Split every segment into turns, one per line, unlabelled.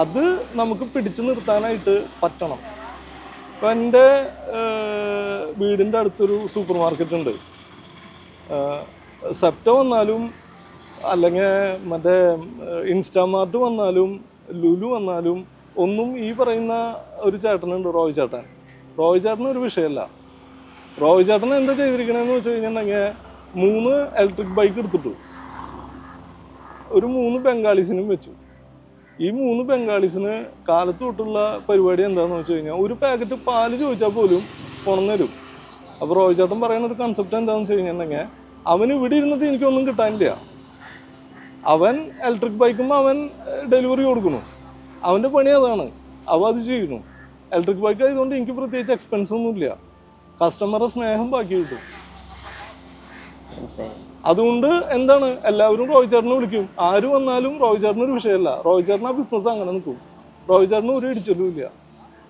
അത് നമുക്ക് പിടിച്ചു നിർത്താനായിട്ട് പറ്റണം. ഇപ്പം എന്റെ വീടിന്റെ അടുത്തൊരു സൂപ്പർ മാർക്കറ്റ് ഉണ്ട് സെപ്റ്റോ വന്നാലും അല്ലെങ്കിൽ മറ്റേ ഇൻസ്റ്റാമാർട്ട് വന്നാലും ലുലു വന്നാലും ഒന്നും ഈ പറയുന്ന ഒരു ചേട്ടനുണ്ട് റോയ് ചേട്ടൻ. റോയ് ചേട്ടൻ ഒരു വിഷയമല്ല റോയ് ചേട്ടൻ എന്താ ചെയ്തിരിക്കണതെന്ന് വെച്ച് കഴിഞ്ഞിട്ടുണ്ടെങ്കിൽ മൂന്ന് ഇലക്ട്രിക് ബൈക്ക് എടുത്തിട്ടു. ഒരു മൂന്ന് ബംഗാളീസിനും വെച്ചു. ഈ മൂന്ന് ബംഗാളീസിന് കാലത്ത് തൊട്ടുള്ള പരിപാടി എന്താണെന്ന് വെച്ച് കഴിഞ്ഞാൽ ഒരു പാക്കറ്റ് പാൽ ചോദിച്ചാൽ പോലും കൊണന്നു തരും. അപ്പോൾ റോയ് ചേട്ടൻ പറയുന്ന ഒരു കൺസെപ്റ്റ് എന്താണെന്ന് വെച്ച് കഴിഞ്ഞിട്ടുണ്ടെങ്കിൽ അവൻ ഇവിടെ ഇരുന്നിട്ട് എനിക്കൊന്നും കിട്ടാനില്ല. അവൻ ഇലക്ട്രിക് ബൈക്കും അവൻ ഡെലിവറി കൊടുക്കുന്നു. അവന്റെ പണി അതാണ്. അവ അത് ചെയ്യുന്നു. ഇലക്ട്രിക് ബൈക്ക് ആയതുകൊണ്ട് എനിക്ക് പ്രത്യേകിച്ച് എക്സ്പെൻസ് ഒന്നുമില്ല. കസ്റ്റമറുടെ സ്നേഹം ബാക്കി കിട്ടും. അതുകൊണ്ട് എന്താണ്? എല്ലാവരും റോയ് ചേട്ടനെ വിളിക്കും. ആര് വന്നാലും റോയ് ചേട്ടന് ഒരു വിഷയമല്ല. റോയ് ചേട്ടൻ ആ ബിസിനസ് അങ്ങനെ നിൽക്കും. റോയ് ചേട്ടന് ഒരു ഇടിച്ചലും ഇല്ല.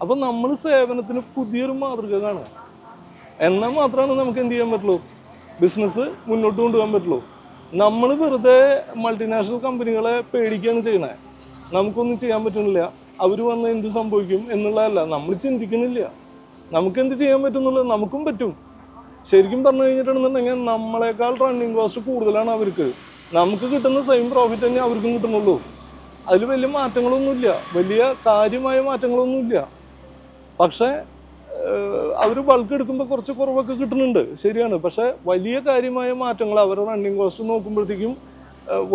അപ്പം നമ്മൾ സേവനത്തിന് പുതിയൊരു മാതൃക കാണുക. എന്നാൽ മാത്രമാണ് നമുക്ക് എന്ത് ചെയ്യാൻ പറ്റുള്ളൂ? ബിസിനസ് മുന്നോട്ട് കൊണ്ടുപോകാൻ പറ്റുള്ളൂ. നമ്മൾ വെറുതെ മൾട്ടിനാഷണൽ കമ്പനികളെ പേടിക്കുകയാണ് ചെയ്യണേ നമുക്കൊന്നും ചെയ്യാൻ പറ്റുന്നില്ല. അവർ വന്ന് എന്ത് സംഭവിക്കും എന്നുള്ളതല്ല. നമ്മൾ ചിന്തിക്കുന്നില്ല നമുക്ക് എന്ത് ചെയ്യാൻ പറ്റുന്നുള്ളത് നമുക്കും പറ്റും. ശരിക്കും പറഞ്ഞു കഴിഞ്ഞിട്ടുണ്ടെന്നുണ്ടെങ്കിൽ നമ്മളെക്കാൾ റണ്ണിങ് കോസ്റ്റ് കൂടുതലാണ് അവർക്ക്. നമുക്ക് കിട്ടുന്ന സെയിം പ്രോഫിറ്റ് തന്നെ അവർക്കും കിട്ടുന്നുള്ളൂ. അതിൽ വലിയ മാറ്റങ്ങളൊന്നുമില്ല. വലിയ കാര്യമായ മാറ്റങ്ങളൊന്നുമില്ല. പക്ഷേ അവർ ബൾക്ക് എടുക്കുമ്പോൾ കുറച്ച് കുറവൊക്കെ കിട്ടുന്നുണ്ട്. ശരിയാണ്. പക്ഷേ വലിയ കാര്യമായ മാറ്റങ്ങൾ അവരുടെ റണ്ണിങ് കോസ്റ്റ് നോക്കുമ്പോഴത്തേക്കും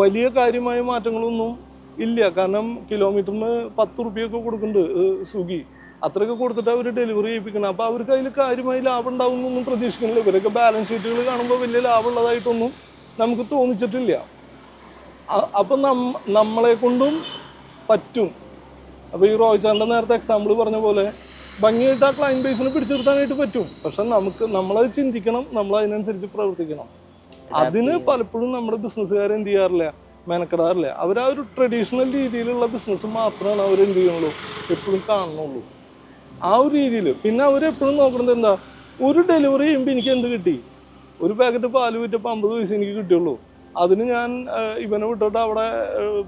വലിയ കാര്യമായ മാറ്റങ്ങളൊന്നും ഇല്ല. കാരണം കിലോമീറ്ററിന് പത്ത് റുപ്യൊക്കെ കൊടുക്കുന്നുണ്ട് ഏഹ്, സ്വിഗ്ഗി അത്രയൊക്കെ കൊടുത്തിട്ട് അവർ ഡെലിവറി ചെയ്യിപ്പിക്കണം. അപ്പോൾ അവർക്ക് അതിൽ കാര്യമായി ലാഭം ഉണ്ടാവും ഉണ്ടാവുന്നൊന്നും പ്രതീക്ഷിക്കുന്നില്ല. ഇവരൊക്കെ ബാലൻസ് ഷീറ്റുകൾ കാണുമ്പോൾ വലിയ ലാഭമുള്ളതായിട്ടൊന്നും നമുക്ക് തോന്നിച്ചിട്ടില്ല. അപ്പൊ നമ്മളെ കൊണ്ടും പറ്റും. അപ്പോൾ ഈ റോയ് സാറിന്റെ നേരത്തെ എക്സാമ്പിൾ പറഞ്ഞ പോലെ ഭംഗിയായിട്ട് ആ ക്ലൈന്റ് ബേസിനെ പിടിച്ചു നിർത്താനായിട്ട് പറ്റും. പക്ഷെ നമുക്ക് നമ്മളത് ചിന്തിക്കണം നമ്മൾ അതിനനുസരിച്ച് പ്രവർത്തിക്കണം. അതിന് പലപ്പോഴും നമ്മുടെ ബിസിനസ്സുകാർ എന്ത് ചെയ്യാറില്ല? മെനക്കെടാറില്ല. അവർ ആ ഒരു ട്രഡീഷണൽ രീതിയിലുള്ള ബിസിനസ് മാത്രമാണ് അവർ എന്ത് ചെയ്യുന്നുള്ളൂ എപ്പോഴും കാണുന്നുള്ളൂ. ആ ഒരു രീതിയിൽ പിന്നെ അവർ എപ്പോഴും നോക്കുന്നത് എന്താ? ഒരു ഡെലിവറി ചെയ്യുമ്പോൾ എനിക്ക് എന്ത് കിട്ടി? ഒരു പാക്കറ്റ് പാൽ വിറ്റപ്പോൾ അമ്പത് പൈസ എനിക്ക് കിട്ടിയുള്ളൂ. അതിന് ഞാൻ ഇവനെ വിട്ടിട്ട് അവിടെ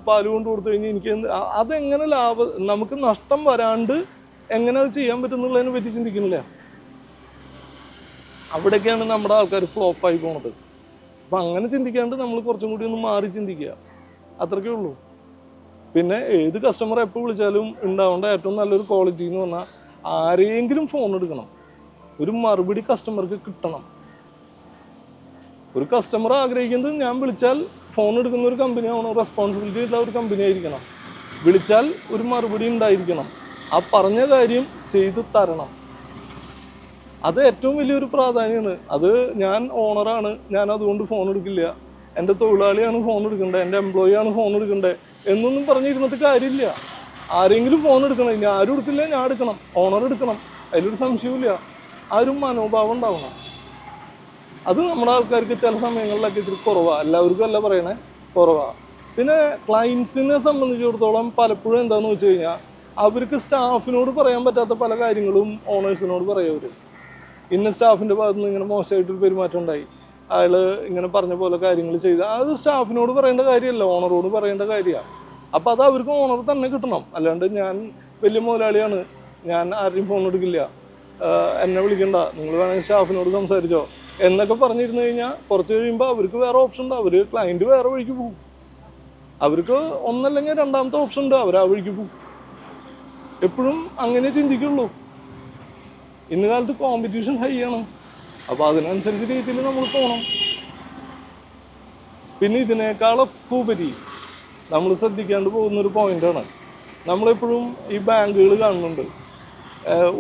പാൽ കൊണ്ട് കൊടുത്തു കഴിഞ്ഞാൽ എനിക്ക് എന്ത് അതെങ്ങനെ ലാഭം നമുക്ക് നഷ്ടം വരാണ്ട് എങ്ങനെ അത് ചെയ്യാൻ പറ്റുന്നുള്ളതിനെ പറ്റി ചിന്തിക്കുന്നില്ല അവിടെയൊക്കെയാണ് നമ്മുടെ ആൾക്കാർ ഫ്ലോപ്പായി പോണത്. അപ്പം അങ്ങനെ ചിന്തിക്കാണ്ട് നമ്മൾ കുറച്ചും കൂടി ഒന്ന് മാറി ചിന്തിക്കുക. അത്രയ്ക്കേ ഉള്ളൂ. പിന്നെ ഏത് കസ്റ്റമർ എപ്പോൾ വിളിച്ചാലും ഉണ്ടാവേണ്ട ഏറ്റവും നല്ലൊരു ക്വാളിറ്റി എന്ന് പറഞ്ഞാൽ ആരെങ്കിലും ഫോൺ എടുക്കണം. ഒരു മറുപടി കസ്റ്റമർക്ക് കിട്ടണം. ഒരു കസ്റ്റമർ ആഗ്രഹിക്കുന്നത് ഞാൻ വിളിച്ചാൽ ഫോൺ എടുക്കുന്ന ഒരു കമ്പനി ആവണം. റെസ്പോൺസിബിലിറ്റി ഉള്ള ഒരു കമ്പനി ആയിരിക്കണം. വിളിച്ചാൽ ഒരു മറുപടി ഉണ്ടായിരിക്കണം. ആ പറഞ്ഞ കാര്യം ചെയ്തു തരണം. അത് ഏറ്റവും വലിയൊരു പ്രാധാന്യമാണ് അത് ഞാൻ ഓണറാണ് ഞാൻ അതുകൊണ്ട് ഫോൺ എടുക്കില്ല. എന്റെ തൊഴിലാളിയാണ് ഫോൺ എടുക്കേണ്ടത് എന്റെ എംപ്ലോയിയാണ് ഫോൺ എടുക്കേണ്ടത് എന്നൊന്നും പറഞ്ഞിരുന്നിട്ട് കാര്യമില്ല. ആരെങ്കിലും ഫോൺ എടുക്കണം. ഇനി ആരും എടുക്കില്ല ഞാൻ എടുക്കണം. ഓണർ എടുക്കണം. അതിലൊരു സംശയവുമില്ല. ഇല്ല ആരും മനോഭാവം ഉണ്ടാവണം അത് നമ്മുടെ ആൾക്കാർക്ക് ചില സമയങ്ങളിലൊക്കെ ഇത്തിരി കുറവാണ് എല്ലാവർക്കും അല്ല പറയണേ കുറവാണ് പിന്നെ ക്ലയൻസിനെ സംബന്ധിച്ചിടത്തോളം പലപ്പോഴും എന്താണെന്ന് വെച്ച് കഴിഞ്ഞാൽ അവർക്ക് സ്റ്റാഫിനോട് പറയാൻ പറ്റാത്ത പല കാര്യങ്ങളും ഓണേഴ്സിനോട് പറയും അവർ ഇന്ന സ്റ്റാഫിന്റെ ഭാഗത്ത് നിന്ന് ഇങ്ങനെ മോശമായിട്ടൊരു പെരുമാറ്റം ഉണ്ടായി. അയാൾ ഇങ്ങനെ പറഞ്ഞ പോലെ കാര്യങ്ങൾ ചെയ്ത്. അത് സ്റ്റാഫിനോട് പറയേണ്ട കാര്യമല്ല ഓണറോട് പറയേണ്ട കാര്യമാണ് അപ്പോൾ അത് അവർക്ക് ഓണർ തന്നെ കിട്ടണം. അല്ലാണ്ട് ഞാൻ വലിയ മുതലാളിയാണ്. ഞാൻ ആരുടെയും ഫോൺ എടുക്കില്ല. എന്നെ വിളിക്കണ്ട. നിങ്ങൾ വേണമെങ്കിൽ സ്റ്റാഫിനോട് സംസാരിച്ചോ. എന്നൊക്കെ പറഞ്ഞിരുന്നു കഴിഞ്ഞാൽ കുറച്ച് കഴിയുമ്പോൾ അവർക്ക് വേറെ ഓപ്ഷൻ ഉണ്ട്. അവർ ക്ലയന്റ് വേറെ വഴിക്ക് പോകും. അവർക്ക് ഒന്നല്ലെങ്കിൽ രണ്ടാമത്തെ ഓപ്ഷൻ ഉണ്ട്. അവർ ആ വഴിക്ക് പോകും. എപ്പോഴും അങ്ങനെ ചിന്തിക്കുള്ളൂ. ഇന്ന് കാലത്ത് കോമ്പറ്റീഷൻ ഹൈ ആണ്. അപ്പോൾ അതിനനുസരിച്ച് രീതിയിൽ നമ്മൾ പോകണം പിന്നെ ഇതിനേക്കാളൊക്കെ ഉപരി നമ്മൾ ശ്രദ്ധിക്കാണ്ട് പോകുന്ന ഒരു പോയിന്റാണ് നമ്മളെപ്പോഴും ഈ ബാങ്കുകൾ കാണുന്നുണ്ട്.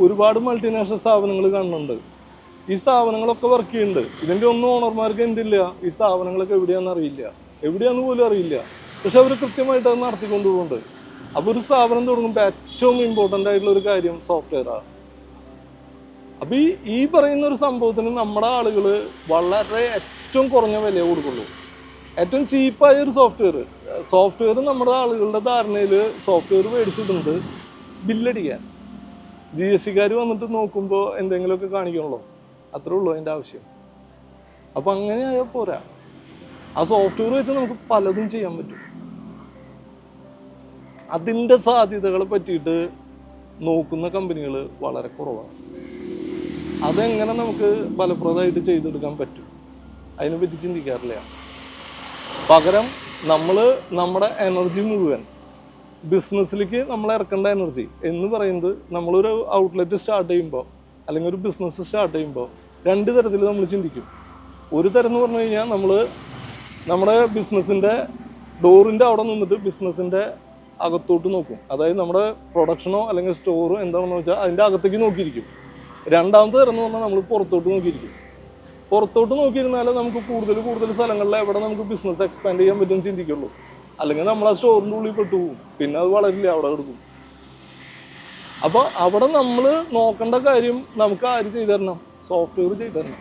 ഒരുപാട് മൾട്ടിനാഷണൽ സ്ഥാപനങ്ങൾ കാണുന്നുണ്ട്. ഈ സ്ഥാപനങ്ങളൊക്കെ വർക്ക് ചെയ്യുന്നുണ്ട്. ഇതിന്റെ ഒന്നും ഓണർമാർക്ക് എന്തില്ല? ഈ സ്ഥാപനങ്ങളൊക്കെ എവിടെയാണെന്ന് അറിയില്ല. എവിടെയാണെന്ന് പോലും അറിയില്ല. പക്ഷെ അവർ കൃത്യമായിട്ട് അത് നടത്തിക്കൊണ്ട് പോകുന്നുണ്ട് അപ്പോൾ ഒരു സ്ഥാപനം തുടങ്ങുമ്പോൾ ഏറ്റവും ഇമ്പോർട്ടന്റ് ആയിട്ടുള്ള ഒരു കാര്യം സോഫ്റ്റ്വെയറാണ് അപ്പൊ ഈ ഈ പറയുന്ന ഒരു സംഭവത്തിന് നമ്മുടെ ആളുകൾ വളരെ ഏറ്റവും കുറഞ്ഞ വിലയെ കൊടുക്കുള്ളൂ. ഏറ്റവും ചീപ്പായ ഒരു സോഫ്റ്റ്വെയർ സോഫ്റ്റ്വെയർ നമ്മുടെ ആളുകളുടെ ധാരണയിൽ സോഫ്റ്റ്വെയർ മേടിച്ചിട്ടുണ്ട്. ബില്ലടിക്കാൻ ജി എസ് സിക്കാർ വന്നിട്ട് നോക്കുമ്പോൾ എന്തെങ്കിലുമൊക്കെ കാണിക്കണല്ലോ. അത്രേ ഉള്ളൂ അതിന്റെ ആവശ്യം. അപ്പം അങ്ങനെ ആയാൽ പോരാ. ആ സോഫ്റ്റ്വെയർ വെച്ച് നമുക്ക് പലതും ചെയ്യാൻ പറ്റും. അതിന്റെ സാധ്യതകളെ പറ്റിയിട്ട് നോക്കുന്ന കമ്പനികൾ വളരെ കുറവാണ്. അതെങ്ങനെ നമുക്ക് ഫലപ്രദമായിട്ട് ചെയ്തെടുക്കാൻ പറ്റും? അതിനെപ്പറ്റി ചിന്തിക്കാറില്ല. പകരം നമ്മൾ നമ്മുടെ എനർജി മുഴുവൻ ബിസിനസ്സിലേക്ക് നമ്മൾ ഇറക്കേണ്ട എനർജി എന്ന് പറയുന്നത് നമ്മളൊരു ഔട്ട്ലെറ്റ് സ്റ്റാർട്ട് ചെയ്യുമ്പോൾ അല്ലെങ്കിൽ ഒരു ബിസിനസ് സ്റ്റാർട്ട് ചെയ്യുമ്പോൾ രണ്ട് തരത്തിൽ നമ്മൾ ചിന്തിക്കും. ഒരു തരം എന്ന് പറഞ്ഞു കഴിഞ്ഞാൽ നമ്മൾ നമ്മുടെ ബിസിനസ്സിന്റെ ഡോറിന്റെ അവിടെ നിന്നിട്ട് ബിസിനസ്സിന്റെ അകത്തോട്ട് നോക്കും. അതായത് നമ്മുടെ പ്രൊഡക്ഷനോ അല്ലെങ്കിൽ സ്റ്റോറോ എന്താണെന്ന് വെച്ചാൽ അതിന്റെ അകത്തേക്ക് നോക്കിയിരിക്കും. രണ്ടാമത്തെ തരം എന്ന് പറഞ്ഞാൽ നമ്മൾ പുറത്തോട്ട് നോക്കിയിരിക്കും. പുറത്തോട്ട് നോക്കിയിരുന്നാലേ നമുക്ക് കൂടുതൽ കൂടുതൽ സ്ഥലങ്ങളിൽ എവിടെ നമുക്ക് ബിസിനസ് എക്സ്പാൻഡ് ചെയ്യാൻ പറ്റും ചിന്തിക്കുള്ളൂ. അല്ലെങ്കിൽ നമ്മൾ ആ സ്റ്റോറിന്റെ ഉള്ളിൽ പെട്ടു പോകും പിന്നെ അത് വളരില്ല അവിടെ കിടക്കും. അപ്പോൾ അവിടെ നമ്മൾ നോക്കേണ്ട കാര്യം നമുക്ക് ആര് ചെയ്തു തരണം സോഫ്റ്റ്വെയർ ചെയ്തു തരണം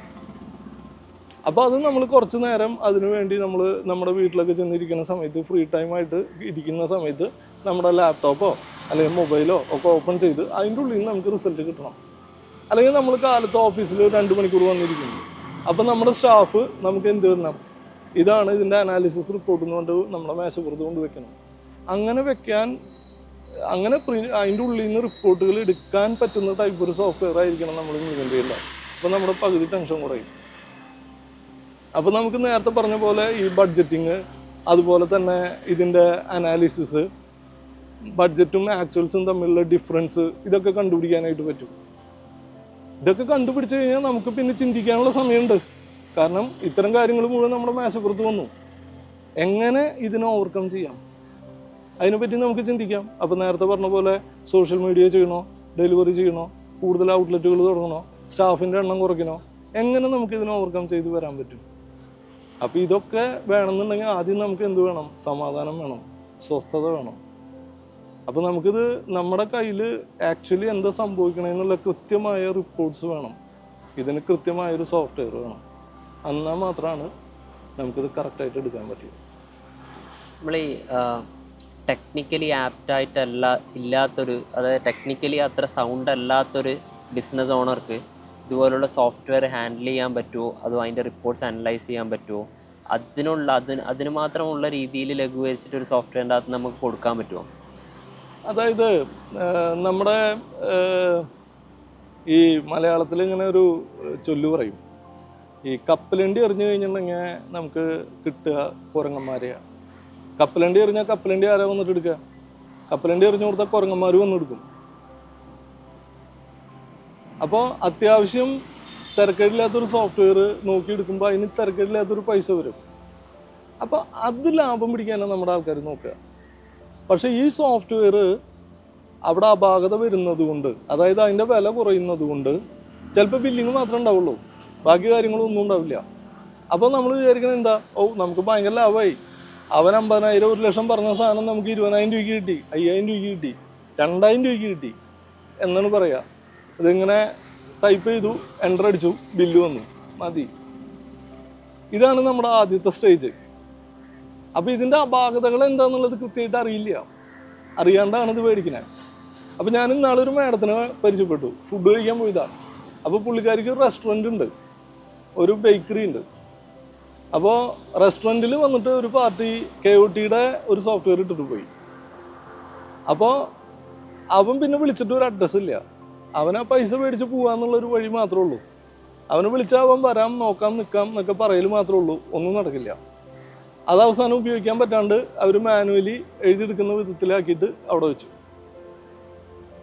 അപ്പോൾ അത് നമ്മൾ കുറച്ച് നേരം അതിനു വേണ്ടി നമ്മൾ നമ്മുടെ വീട്ടിലൊക്കെ ചെന്നിരിക്കുന്ന സമയത്ത് ഫ്രീ ടൈം ആയിട്ട് ഇരിക്കുന്ന സമയത്ത് നമ്മുടെ ലാപ്ടോപ്പോ അല്ലെങ്കിൽ മൊബൈലോ ഒക്കെ ഓപ്പൺ ചെയ്ത് അതിന്റെ ഉള്ളിൽ നിന്ന് നമുക്ക് റിസൾട്ട് കിട്ടണം. അല്ലെങ്കിൽ നമ്മൾ കാലത്ത് ഓഫീസിൽ രണ്ട് മണിക്കൂർ വന്നിരിക്കുന്നു. അപ്പം നമ്മുടെ സ്റ്റാഫ് നമുക്ക് എന്ത് തരണം ഇതാണ് ഇതിന്റെ അനാലിസിസ് റിപ്പോർട്ട് കൊണ്ട് നമ്മുടെ മേശപ്പുറത്ത് കൊണ്ട് വെക്കണം. അങ്ങനെ വെക്കാൻ അങ്ങനെ പ്രി അതിന്റെ ഉള്ളിൽ നിന്ന് റിപ്പോർട്ടുകൾ എടുക്കാൻ പറ്റുന്ന ടൈപ്പ് ഒരു സോഫ്റ്റ്വെയർ ആയിരിക്കണം നമ്മൾ ഇംപ്ലിമെന്റ് ചെയ്യുന്നത് അപ്പോൾ നമ്മുടെ പകുതി ടെൻഷൻ കുറയും. അപ്പോൾ നമുക്ക് നേരത്തെ പറഞ്ഞ പോലെ ഈ ബഡ്ജറ്റിങ് അതുപോലെ തന്നെ ഇതിന്റെ അനാലിസിസ് ബഡ്ജറ്റും ആക്ച്വൽസും തമ്മിലുള്ള ഡിഫറൻസ് ഇതൊക്കെ കണ്ടുപിടിക്കാനായിട്ട് പറ്റും. ഇതൊക്കെ കണ്ടുപിടിച്ചു കഴിഞ്ഞാൽ നമുക്ക് പിന്നെ ചിന്തിക്കാനുള്ള സമയമുണ്ട്. കാരണം ഇത്തരം കാര്യങ്ങൾ മുഴുവൻ നമ്മുടെ മേശപ്പുറത്ത് വന്നു. എങ്ങനെ ഇതിനെ ഓവർകം ചെയ്യാം? അതിനെപ്പറ്റി നമുക്ക് ചിന്തിക്കാം. അപ്പോൾ നേരത്തെ പറഞ്ഞ പോലെ സോഷ്യൽ മീഡിയ ചെയ്യണോ? ഡെലിവറി ചെയ്യണോ? കൂടുതൽ ഔട്ട്ലെറ്റുകൾ തുടങ്ങണോ? സ്റ്റാഫിന്റെ എണ്ണം കുറയ്ക്കണോ? എങ്ങനെ നമുക്ക് ഇതിനെ ഓവർകം ചെയ്ത് വരാൻ പറ്റും? അപ്പോൾ ഇതൊക്കെ വേണമെന്നുണ്ടെങ്കിൽ ആദ്യം നമുക്ക് എന്ത് വേണം? സമാധാനം വേണം. സ്വസ്ഥത വേണം. അപ്പോൾ നമുക്കിത് നമ്മുടെ കയ്യിൽ ആക്ച്വലി എന്താ സംഭവിക്കണമെന്നുള്ള കൃത്യമായ റിപ്പോർട്ട്സ് വേണം. ഇതിന് കൃത്യമായ ഒരു സോഫ്റ്റ്വെയർ വേണം. എന്നാൽ മാത്രമാണ് നമുക്കിത് കറക്റ്റായിട്ട് എടുക്കാൻ പറ്റും
നമ്മൾ ഈ ടെക്നിക്കലി ആപ്റ്റായിട്ടല്ല ഇല്ലാത്തൊരു അതായത് ടെക്നിക്കലി അത്ര സൗണ്ട് അല്ലാത്തൊരു ബിസിനസ് ഓണർക്ക് ഇതുപോലുള്ള സോഫ്റ്റ്വെയർ ഹാൻഡിൽ ചെയ്യാൻ പറ്റുമോ അതോ അതിന്റെ റിപ്പോർട്ട്സ് അനലൈസ് ചെയ്യാൻ പറ്റുമോ അതിനുള്ള അതിന് അതിന് മാത്രമുള്ള രീതിയിൽ ലഘൂകരിച്ചിട്ട് ഒരു സോഫ്റ്റ്വെയറിന്റെ അകത്ത് നമുക്ക് കൊടുക്കാൻ പറ്റുമോ
അതായത് നമ്മുടെ ഈ മലയാളത്തിൽ ഇങ്ങനെ ഒരു ചൊല്ലു പറയും. ഈ കപ്പലണ്ടി എറിഞ്ഞു കഴിഞ്ഞിട്ടുണ്ടെങ്കിൽ നമുക്ക് കിട്ടുക കുരങ്ങന്മാരെയാണ് കപ്പലണ്ടി എറിഞ്ഞാൽ കപ്പലണ്ടി ആരാ വന്നിട്ട് എടുക്കുക കപ്പലണ്ടി എറിഞ്ഞു കൊടുത്താൽ കുരങ്ങന്മാർ വന്നെടുക്കും. അപ്പോൾ അത്യാവശ്യം തിരക്കേടില്ലാത്തൊരു സോഫ്റ്റ്വെയർ നോക്കിയെടുക്കുമ്പോൾ അതിന് തിരക്കേടില്ലാത്തൊരു പൈസ വരും. അപ്പോൾ അത് ലാഭം പിടിക്കാനാണ് നമ്മുടെ ആൾക്കാർ നോക്കുക. പക്ഷേ ഈ സോഫ്റ്റ്വെയർ അവിടെ അപാകത വരുന്നത് കൊണ്ട് അതായത് അതിന്റെ വില കുറയുന്നത് കൊണ്ട് ചിലപ്പോൾ ബില്ലിങ് മാത്രമേ ഉണ്ടാവുള്ളൂ. ബാക്കി കാര്യങ്ങളൊന്നും ഉണ്ടാവില്ല. അപ്പോൾ നമ്മൾ വിചാരിക്കുന്നത് എന്താ? ഓ നമുക്ക് ഭയങ്കര ലാഭമായി. അവൻ അമ്പതിനായിരം ഒരു ലക്ഷം പറഞ്ഞ സാധനം നമുക്ക് ഇരുപതിനായിരം രൂപയ്ക്ക് കിട്ടി അയ്യായിരം രൂപയ്ക്ക് കിട്ടി രണ്ടായിരം രൂപയ്ക്ക് കിട്ടി എന്നാണ് പറയുക. ഇതിങ്ങനെ ടൈപ്പ് ചെയ്തു എന്റർ അടിച്ചു ബില്ല് വന്നു. മതി. ഇതാണ് നമ്മുടെ ആദ്യത്തെ സ്റ്റേജ് അപ്പോൾ ഇതിന്റെ അപാകതകൾ എന്താണെന്നുള്ളത് കൃത്യമായിട്ട് അറിയില്ല. അറിയാണ്ടാണ് ഇത് മേടിക്കുന്നത് അപ്പോൾ ഞാൻ ഇന്നാളെ ഒരു മാഡത്തിനെ പരിചയപ്പെട്ടു. ഫുഡ് കഴിക്കാൻ പോയതാണ്. അപ്പോൾ പുള്ളിക്കാരിക്ക് ഒരു റെസ്റ്റോറന്റ് ഉണ്ട്. ഒരു ബേക്കറി ഉണ്ട്. അപ്പോൾ റെസ്റ്റോറന്റിൽ വന്നിട്ട് ഒരു പാർട്ടി കെ ഒ ടിയുടെ ഒരു സോഫ്റ്റ്വെയർ ഇട്ടിട്ട് പോയി. അപ്പോൾ അവൻ പിന്നെ വിളിച്ചിട്ട് ഒരു അഡ്രസ്സ് ഇല്ല. അവൻ ആ പൈസ മേടിച്ച് പോകാന്നുള്ളൊരു വഴി മാത്രമേ ഉള്ളൂ. അവനെ വിളിച്ചാൽ അവൻ വരാം നോക്കാം നിൽക്കാം എന്നൊക്കെ പറയൽ മാത്രമേ ഉള്ളൂ. ഒന്നും നടക്കില്ല. അത് അവസാനം ഉപയോഗിക്കാൻ പറ്റാണ്ട് അവർ മാനുവലി എഴുതിയെടുക്കുന്ന വിധത്തിലാക്കിയിട്ട് അവിടെ വെച്ചു.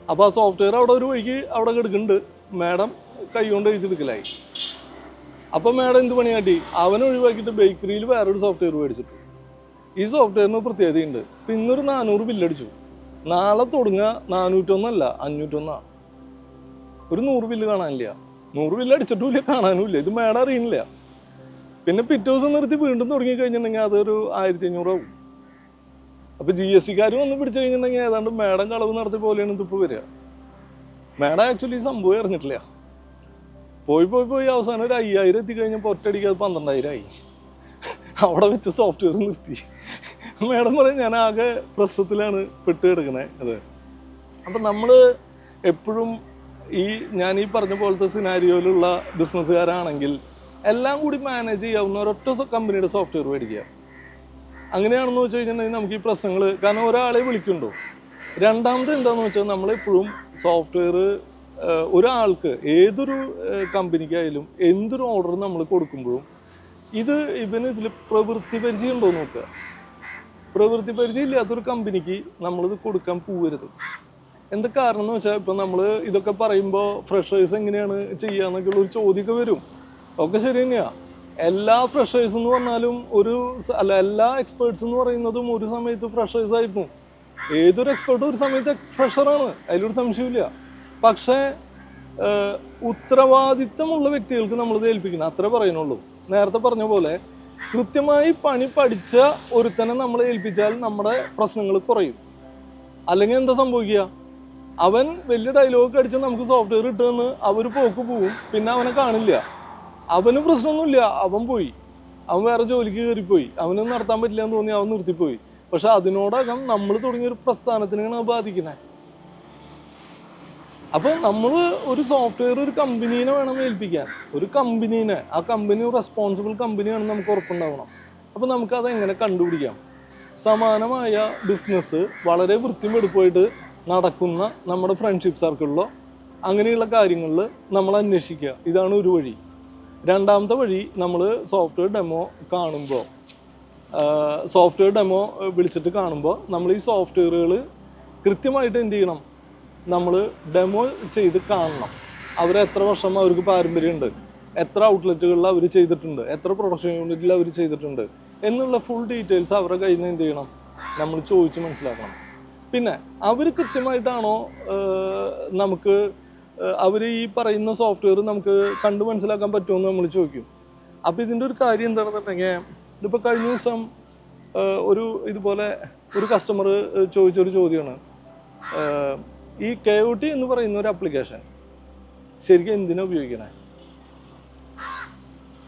അപ്പോൾ ആ സോഫ്റ്റ്വെയർ അവിടെ ഒരു വഴിക്ക് അവിടെ കിടക്കുന്നുണ്ട്. മാഡം കൈകൊണ്ട് എഴുതിയെടുക്കലായി. അപ്പം മാഡം എന്ത് പണിയാട്ടി അവനെ ഒഴിവാക്കിയിട്ട് ബേക്കറിയിൽ വേറൊരു സോഫ്റ്റ്വെയർ മേടിച്ചിട്ടു. ഈ സോഫ്റ്റ്വെയറിന് പ്രത്യേകതയുണ്ട്. ഇപ്പം ഇന്നൊരു നാനൂറ് ബില്ലടിച്ചു നാളെ തുടങ്ങുക നാനൂറ്റൊന്നല്ല അഞ്ഞൂറ്റൊന്നാ. ഒരു നൂറ് ബില്ല് കാണാനില്ല. നൂറ് ബില്ല് അടിച്ചിട്ടുമില്ല കാണാനുമില്ല. ഇത് മാഡം അറിയുന്നില്ല. പിന്നെ പിറ്റേ ദിവസം നിർത്തി വീണ്ടും തുടങ്ങി കഴിഞ്ഞിട്ടുണ്ടെങ്കിൽ അതൊരു ആയിരത്തി അഞ്ഞൂറാവും അപ്പൊ ജി എസ് ടിക്കാർ വന്ന് പിടിച്ചു കഴിഞ്ഞിട്ടുണ്ടെങ്കിൽ ഏതാണ്ട് മേഡം കളവ് നടത്തിയ പോലെയാണ് ഇതിപ്പോ വരിക. മേഡം ആക്ച്വലി സംഭവം അറിഞ്ഞിട്ടില്ല. പോയി പോയി പോയി അവസാനം ഒരു അയ്യായിരം എത്തി കഴിഞ്ഞപ്പോൾ ഒറ്റയടിക്ക് അത് പന്ത്രണ്ടായിരം ആയി. അവിടെ വെച്ച് സോഫ്റ്റ്വെയർ നിർത്തി. മേഡം പറയും ഞാൻ ആകെ പ്രശ്നത്തിലാണ് പെട്ട് കിടക്കണേ. അത് അപ്പം നമ്മൾ എപ്പോഴും ഈ ഞാൻ ഈ പറഞ്ഞ പോലത്തെ സിനാരിയോയിലുള്ള ബിസിനസ്സുകാരാണെങ്കിൽ എല്ലാം കൂടി മാനേജ് ചെയ്യാവുന്ന ഒരൊറ്റ കമ്പനിയുടെ സോഫ്റ്റ്വെയർ മേടിക്കുക. അങ്ങനെയാണെന്ന് വെച്ച് കഴിഞ്ഞിട്ടുണ്ടെങ്കിൽ നമുക്ക് ഈ പ്രശ്നങ്ങൾ കാരണം ഒരാളെ വിളിക്കുന്നുണ്ടോ? രണ്ടാമത് എന്താണെന്ന് വെച്ചാൽ നമ്മളെപ്പോഴും സോഫ്റ്റ്വെയർ ഒരാൾക്ക് ഏതൊരു കമ്പനിക്കായാലും എന്തൊരു ഓർഡർ നമ്മൾ കൊടുക്കുമ്പോഴും ഇത് ഇവന് ഇതിൽ പ്രവൃത്തി പരിചയം ഉണ്ടോ നോക്കുക. പ്രവൃത്തി പരിചയം ഇല്ലാത്തൊരു കമ്പനിക്ക് നമ്മളിത് കൊടുക്കാൻ പോവരുത്. എന്താ കാരണം എന്ന് വെച്ചാൽ ഇപ്പം നമ്മൾ ഇതൊക്കെ പറയുമ്പോൾ ഫ്രഷേഴ്സ് എങ്ങനെയാണ് ചെയ്യാന്നൊക്കെയുള്ള ഒരു ചോദ്യമൊക്കെ വരും. ഒക്കെ ശരി തന്നെയാ. എല്ലാ ഫ്രഷേഴ്സ് എന്ന് പറഞ്ഞാലും ഒരു അല്ല എല്ലാ എക്സ്പേർട്സ് എന്ന് പറയുന്നതും ഒരു സമയത്ത് ഫ്രഷേഴ്സ് ആയിരുന്നു. ഏതൊരു എക്സ്പേർട്ടും ഒരു സമയത്ത് ഫ്രഷറാണ് അതിലൊരു സംശയമില്ല പക്ഷേ ഉത്തരവാദിത്തമുള്ള വ്യക്തികൾക്ക് നമ്മൾ ഏൽപ്പിക്കണം അത്ര പറയുന്നുള്ളൂ. നേരത്തെ പറഞ്ഞ പോലെ കൃത്യമായി പണി പഠിച്ച ഒരുത്തനെ നമ്മൾ ഏൽപ്പിച്ചാൽ നമ്മുടെ പ്രശ്നങ്ങൾ കുറയും. അല്ലെങ്കിൽ എന്താ സംഭവിക്കുക? അവൻ വലിയ ഡയലോഗ് അടിച്ച് നമുക്ക് സോഫ്റ്റ്വെയർ കിട്ടുമെന്ന് അവർ പോക്ക് പോവും. പിന്നെ അവനെ കാണില്ല. അവന് പ്രശ്നമൊന്നുമില്ല. അവൻ പോയി. അവൻ വേറെ ജോലിക്ക് കയറിപ്പോയി. അവനൊന്നും നടത്താൻ പറ്റില്ല എന്ന് തോന്നി അവൻ നിർത്തിപ്പോയി. പക്ഷെ അതിനോടകം നമ്മൾ തുടങ്ങിയ ഒരു പ്രസ്ഥാനത്തിനാണ് ബാധിക്കുന്നത്. അപ്പൊ നമ്മൾ ഒരു സോഫ്റ്റ്വെയർ ഒരു കമ്പനീനെ വേണം ഏൽപ്പിക്കാൻ. ഒരു കമ്പനീനെ. ആ കമ്പനി റെസ്പോൺസിബിൾ കമ്പനിയാണ് നമുക്ക് ഉറപ്പുണ്ടാവണം. അപ്പൊ നമുക്ക് അത് എങ്ങനെ കണ്ടുപിടിക്കാം? സമാനമായ ബിസിനസ് വളരെ വൃത്തിമെടുപ്പായിട്ട് നടക്കുന്ന നമ്മുടെ ഫ്രണ്ട്ഷിപ്പ് സർക്കിളിലോ അങ്ങനെയുള്ള കാര്യങ്ങളിൽ നമ്മൾ അന്വേഷിക്കുക ഇതാണ് ഒരു വഴി. രണ്ടാമത്തെ വഴി നമ്മൾ സോഫ്റ്റ്വെയർ ഡെമോ കാണുമ്പോൾ സോഫ്റ്റ്വെയർ ഡെമോ വിളിച്ചിട്ട് കാണുമ്പോൾ നമ്മൾ ഈ സോഫ്റ്റ്വെയറുകൾ കൃത്യമായിട്ട് എന്ത് ചെയ്യണം? നമ്മൾ ഡെമോ ചെയ്ത് കാണണം. അവർ എത്ര വർഷം അവർക്ക് പാരമ്പര്യമുണ്ട്? എത്ര ഔട്ട്ലെറ്റുകളിൽ അവർ ചെയ്തിട്ടുണ്ട്? എത്ര പ്രൊഡക്ഷൻ യൂണിറ്റിൽ അവർ ചെയ്തിട്ടുണ്ട്? എന്നുള്ള ഫുൾ ഡീറ്റെയിൽസ് അവരുടെ കയ്യിൽ നിന്ന് എന്ത് ചെയ്യണം? നമ്മൾ ചോദിച്ച് മനസ്സിലാക്കണം. പിന്നെ അവർ കൃത്യമായിട്ടാണോ നമുക്ക് അവർ ഈ പറയുന്ന സോഫ്റ്റ്വെയർ നമുക്ക് കണ്ടു മനസ്സിലാക്കാൻ പറ്റുമെന്ന് നമ്മൾ ചോദിക്കും. അപ്പോൾ ഇതിന്റെ ഒരു കാര്യം എന്താണെന്നുണ്ടെങ്കിൽ ഇതിപ്പോൾ കഴിഞ്ഞ ദിവസം ഒരു ഇതുപോലെ ഒരു കസ്റ്റമർ ചോദിച്ചൊരു ചോദ്യമാണ് ഈ കെ ഒ ടി എന്ന് പറയുന്ന ഒരു ആപ്ലിക്കേഷൻ ശരിക്കും എന്തിനാ ഉപയോഗിക്കണേ?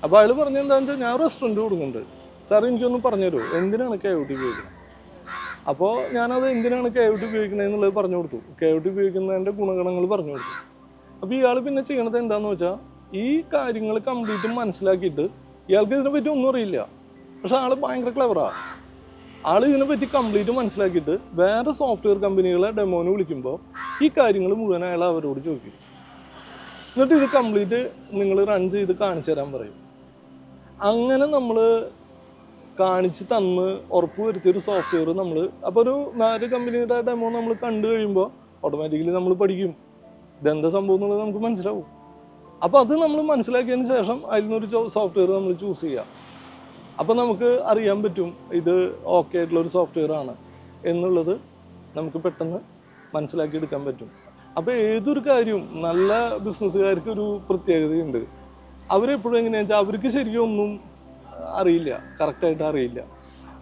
അപ്പോൾ അയാൾ പറഞ്ഞത് എന്താണെന്ന് വെച്ചാൽ ഞാൻ റെസ്റ്റോറന്റ് കൊടുക്കുന്നുണ്ട്. സാർ എനിക്കൊന്ന് പറഞ്ഞുതരുമോ എന്തിനാണ് കെ ഒ ടി ഉപയോഗിക്കുന്നത് അപ്പോൾ ഞാനത് എന്തിനാണ് കെ ഒ ടി ഉപയോഗിക്കുന്നത് എന്നുള്ളത് പറഞ്ഞു കൊടുത്തു. കെ ഒ ടി ഉപയോഗിക്കുന്നതിന്റെ ഗുണഗണങ്ങൾ പറഞ്ഞു കൊടുത്തു. അപ്പോൾ ഇയാൾ പിന്നെ ചെയ്യണത് എന്താണെന്ന് വെച്ചാൽ ഈ കാര്യങ്ങൾ കംപ്ലീറ്റ് മനസ്സിലാക്കിയിട്ട് ഇയാൾക്ക് ഇതിനെപ്പറ്റി ഒന്നും അറിയില്ല. പക്ഷെ ആൾ ഭയങ്കര ക്ലവറാണ് ആൾ ഇതിനെപ്പറ്റി കംപ്ലീറ്റ് മനസ്സിലാക്കിയിട്ട് വേറെ സോഫ്റ്റ്വെയർ കമ്പനികളെ ഡെമോന് വിളിക്കുമ്പോൾ ഈ കാര്യങ്ങൾ മുഴുവൻ അയാൾ അവരോട് ചോദിക്കും. എന്നിട്ട് ഇത് കംപ്ലീറ്റ് നിങ്ങൾ റൺ ചെയ്ത് കാണിച്ചു തരാൻ പറയും. അങ്ങനെ നമ്മൾ കാണിച്ച് തന്ന് ഉറപ്പ് വരുത്തിയ ഒരു സോഫ്റ്റ്വെയർ നമ്മൾ അപ്പോൾ ഒരു നാല് കമ്പനിയുടെ ഡെമോ നമ്മൾ കണ്ടു കഴിയുമ്പോൾ ഓട്ടോമാറ്റിക്കലി നമ്മൾ പഠിക്കും. ഇതെന്താ സംഭവം എന്നുള്ളത് നമുക്ക് മനസ്സിലാവും. അപ്പോൾ അത് നമ്മൾ മനസ്സിലാക്കിയതിന് ശേഷം അതിൽ നിന്നൊരു സോഫ്റ്റ്വെയർ നമ്മൾ ചൂസ് ചെയ്യാം. അപ്പോൾ നമുക്ക് അറിയാൻ പറ്റും ഇത് ഓക്കെ ആയിട്ടുള്ള ഒരു സോഫ്റ്റ്വെയർ ആണ് എന്നുള്ളത് നമുക്ക് പെട്ടെന്ന് മനസ്സിലാക്കിയെടുക്കാൻ പറ്റും. അപ്പോൾ ഏതൊരു കാര്യവും നല്ല ബിസിനസ്സുകാർക്ക് ഒരു പ്രത്യേകതയുണ്ട്. അവരെപ്പോഴും എങ്ങനെയാണെന്ന് വെച്ചാൽ അവർക്ക് ശരിക്കും ഒന്നും അറിയില്ല കറക്റ്റായിട്ട് അറിയില്ല.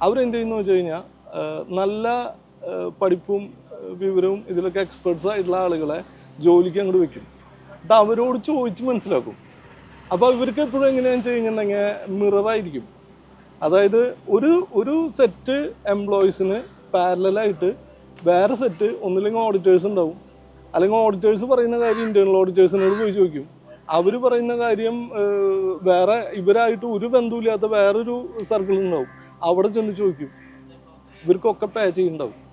അവരെന്ത് ചെയ്യുന്നു വെച്ച് കഴിഞ്ഞാൽ നല്ല പഠിപ്പും വിവരവും ഇതിലൊക്കെ എക്സ്പേർട്സ് ആയിട്ടുള്ള ആളുകളെ ജോലിക്ക് അങ്ങോട്ട് വെക്കും. എന്നിട്ട് അവരോട് ചോദിച്ച് മനസ്സിലാക്കും. അപ്പോൾ ഇവർക്ക് എപ്പോഴും എങ്ങനെയാണെന്ന് വെച്ച് കഴിഞ്ഞിട്ടുണ്ടെങ്കിൽ മിററായിരിക്കും അതായത് ഒരു ഒരു സെറ്റ് എംപ്ലോയീസിന് പാരലായിട്ട് വേറെ സെറ്റ് ഒന്നില്ലെങ്കിൽ ഓഡിറ്റേഴ്സ് ഉണ്ടാവും. അല്ലെങ്കിൽ ഓഡിറ്റേഴ്സ് പറയുന്ന കാര്യം ഇന്റേണൽ ഓഡിറ്റേഴ്സിനോട് പോയി ചോദിക്കും. അവർ പറയുന്ന കാര്യം വേറെ ഇവരായിട്ട് ഒരു ബന്ധമില്ലാത്ത വേറൊരു സർക്കിൾ ഉണ്ടാവും. അവിടെ ചെന്ന് ചോദിക്കും. ഇവർക്കൊക്കെ പേ ചെയ്യുന്നുണ്ടാവും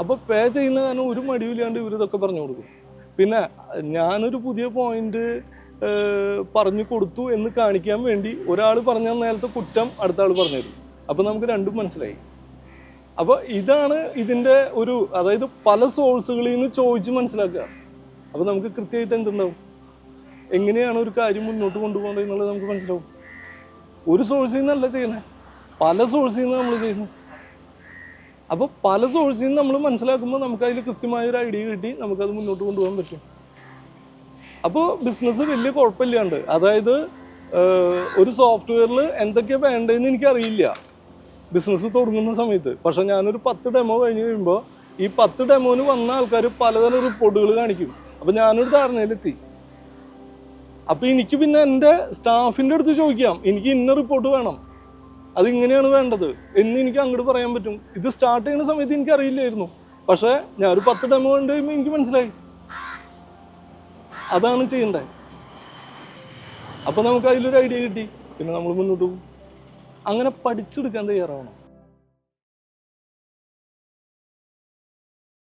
അപ്പോൾ പേ ചെയ്യുന്ന കാരണം ഒരു മടിയില്ലാണ്ട് ഇവർ ഇതൊക്കെ പറഞ്ഞു കൊടുക്കും. പിന്നെ ഞാനൊരു പുതിയ പോയിന്റ് പറഞ്ഞു കൊടുത്തു എന്ന് കാണിക്കാൻ വേണ്ടി ഒരാൾ പറഞ്ഞ നേരത്തെ കുറ്റം അടുത്ത ആൾ പറഞ്ഞു തരും. അപ്പോൾ നമുക്ക് രണ്ടും മനസ്സിലായി. അപ്പോൾ ഇതാണ് ഇതിന്റെ ഒരു അതായത് പല സോഴ്സുകളിൽ നിന്ന് ചോദിച്ച് മനസ്സിലാക്കുക. അപ്പോൾ നമുക്ക് കൃത്യമായിട്ട് എന്തുണ്ടാവും? എങ്ങനെയാണ് ഒരു കാര്യം മുന്നോട്ട് കൊണ്ടുപോകേണ്ടത് എന്നുള്ളത് നമുക്ക് മനസ്സിലാവും. ഒരു സോഴ്സിൽ നിന്നല്ല ചെയ്യുന്നത് പല സോഴ്സിൽ നിന്ന് നമ്മൾ ചെയ്യുന്നു. അപ്പോൾ പല സോഴ്സിൽ നിന്ന് നമ്മൾ മനസ്സിലാക്കുമ്പോൾ നമുക്ക് അതിൽ കൃത്യമായ ഒരു ഐഡിയ കിട്ടി നമുക്കത് മുന്നോട്ട് കൊണ്ടുപോകാൻ പറ്റും. അപ്പോൾ ബിസിനസ് വലിയ കുഴപ്പമില്ലാണ്ട് അതായത് ഒരു സോഫ്റ്റ്വെയറിൽ എന്തൊക്കെയാണ് വേണ്ടതെന്ന് എനിക്കറിയില്ല. ബിസിനസ് തുടങ്ങുന്ന സമയത്ത്. പക്ഷെ ഞാനൊരു പത്ത് ഡെമോ കഴിഞ്ഞ് കഴിയുമ്പോൾ ഈ പത്ത് ഡെമോന് വന്ന ആൾക്കാർ പലതരം റിപ്പോർട്ടുകൾ കാണിക്കും. അപ്പം ഞാനൊരു ധാരണയിലെത്തി. അപ്പം എനിക്ക് പിന്നെ എന്റെ സ്റ്റാഫിന്റെ അടുത്ത് ചോദിക്കാം എനിക്ക് ഇന്ന റിപ്പോർട്ട് വേണം. അത് ഇങ്ങനെയാണ് വേണ്ടത് എന്ന് എനിക്ക് അങ്ങോട്ട് പറയാൻ പറ്റും. ഇത് സ്റ്റാർട്ട് ചെയ്യുന്ന സമയത്ത് എനിക്ക് അറിയില്ലായിരുന്നു. പക്ഷേ ഞാൻ ഒരു പത്ത് ഡെമോ കണ്ട് കഴിയുമ്പോൾ എനിക്ക് മനസ്സിലായി. അതാണ് ചെയ്യേണ്ടത് അപ്പം നമുക്ക് അതിലൊരു ഐഡിയ കിട്ടി. പിന്നെ നമ്മൾ മുന്നോട്ട് പോകും. അങ്ങനെ പഠിച്ചെടുക്കാൻ തയ്യാറാവണം.